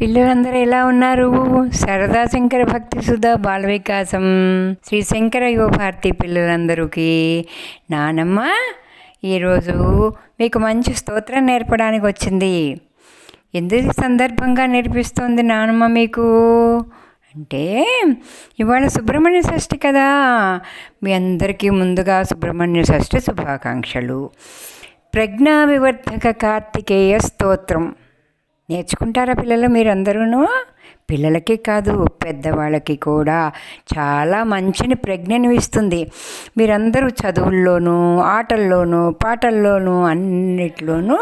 పిల్లలందరూ ఎలా ఉన్నారు? సరదా శంకర భక్తి సుధా బాల వికాసం శ్రీ శంకర యువభారతి పిల్లలందరికీ నానమ్మ ఈరోజు మీకు మంచి స్తోత్రం నేర్పడానికి వచ్చింది. ఎందుకు సందర్భంగా నేర్పిస్తుంది నానమ్మ మీకు? అంటే ఇవాళ సుబ్రహ్మణ్య షష్ఠి కదా. మీ అందరికీ ముందుగా సుబ్రహ్మణ్య షష్ఠి శుభాకాంక్షలు. ప్రజ్ఞా వివర్ధక కార్తికేయ స్తోత్రం. నేర్చుకుంటారా పిల్లలు మీరందరూ పిల్లలకి కాదు పెద్దవాళ్ళకి కూడా చాలా మంచిని ప్రజ్ఞను ఇస్తుంది. మీరందరూ చదువుల్లోనూ ఆటల్లోనూ పాటల్లోనూ అన్నిట్లోనూ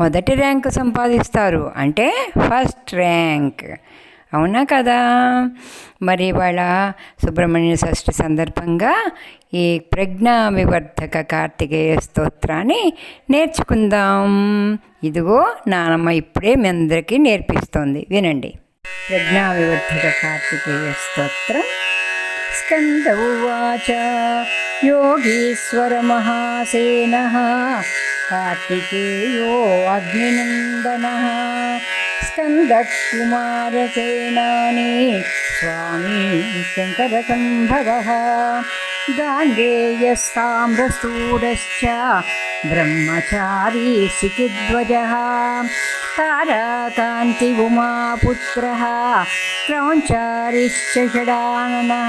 మొదటి ర్యాంక్ సంపాదిస్తారు. అంటే ఫస్ట్ ర్యాంక్. అవునా కదా? మరి ఇవాళ సుబ్రహ్మణ్య షష్ఠి సందర్భంగా ఈ ప్రజ్ఞా వివర్ధక కార్తికేయ స్తోత్రాన్ని నేర్చుకుందాం. ఇదిగో నానమ్మ ఇప్పుడే మీ అందరికీ నేర్పిస్తోంది. వినండి. ప్రజ్ఞా వివర్ధక కార్తికేయ స్తోత్రం. స్కంద ఉవాచ యోగీశ్వర మహాసేన కార్తికేయో स्कन्दकुमारसेनानी स्वामी शङ्करसम्भवः गाङ्गेयस्ताम्रसूरश्च ब्रह्मचारी शिखिध्वजः तारा उमापुत्रः क्रौञ्चारिश्च षडाननः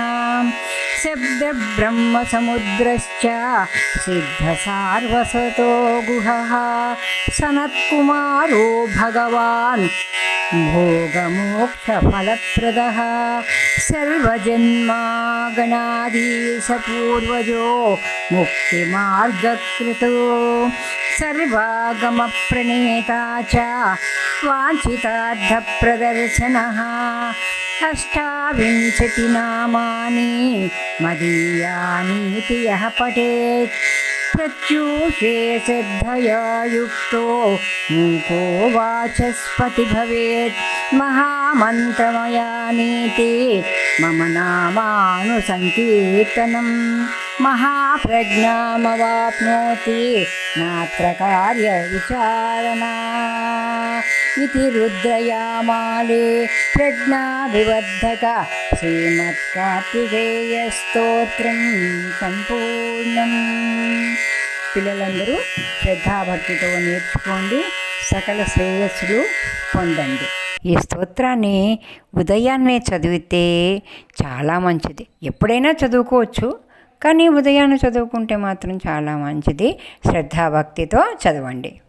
शब्दब्रह्मसमुद्रश्च सिद्धसार्वसतो गुहः सनत्कुमारो भगवान् भोगमोक्षफलप्रदः सर्वजन्मागणाधीशपूर्वजो मुक्तिमार्गकृतो सर्वागमप्रणेता च वाञ्छितार्थप्रदर्शनः अष्टाविंशतिनामानि मदीयानीति यः पठेत्। प्रत्यूषे श्रद्धया युक्तो मूको वाचस्पति भवेत्। महामन्त्रमयानीति मम नामानुसङ्कीर्तनम् महाप्रज्ञामवाप्नोति नात्र कार्यविचारणा इति रुद्रयामाले प्रज्ञाविवर्धक శ్రీమత్కార్తికేయస్తోత్రం సంపూర్ణం పిల్లలందరూ శ్రద్ధాభక్తితో నేర్చుకోండి సకల శ్రేయస్సులు పొందండి ఈ స్తోత్రాన్ని ఉదయాన్నే చదివితే చాలా మంచిది ఎప్పుడైనా చదువుకోవచ్చు కానీ ఉదయాన్నే చదువుకుంటే మాత్రం చాలా మంచిది శ్రద్ధాభక్తితో చదవండి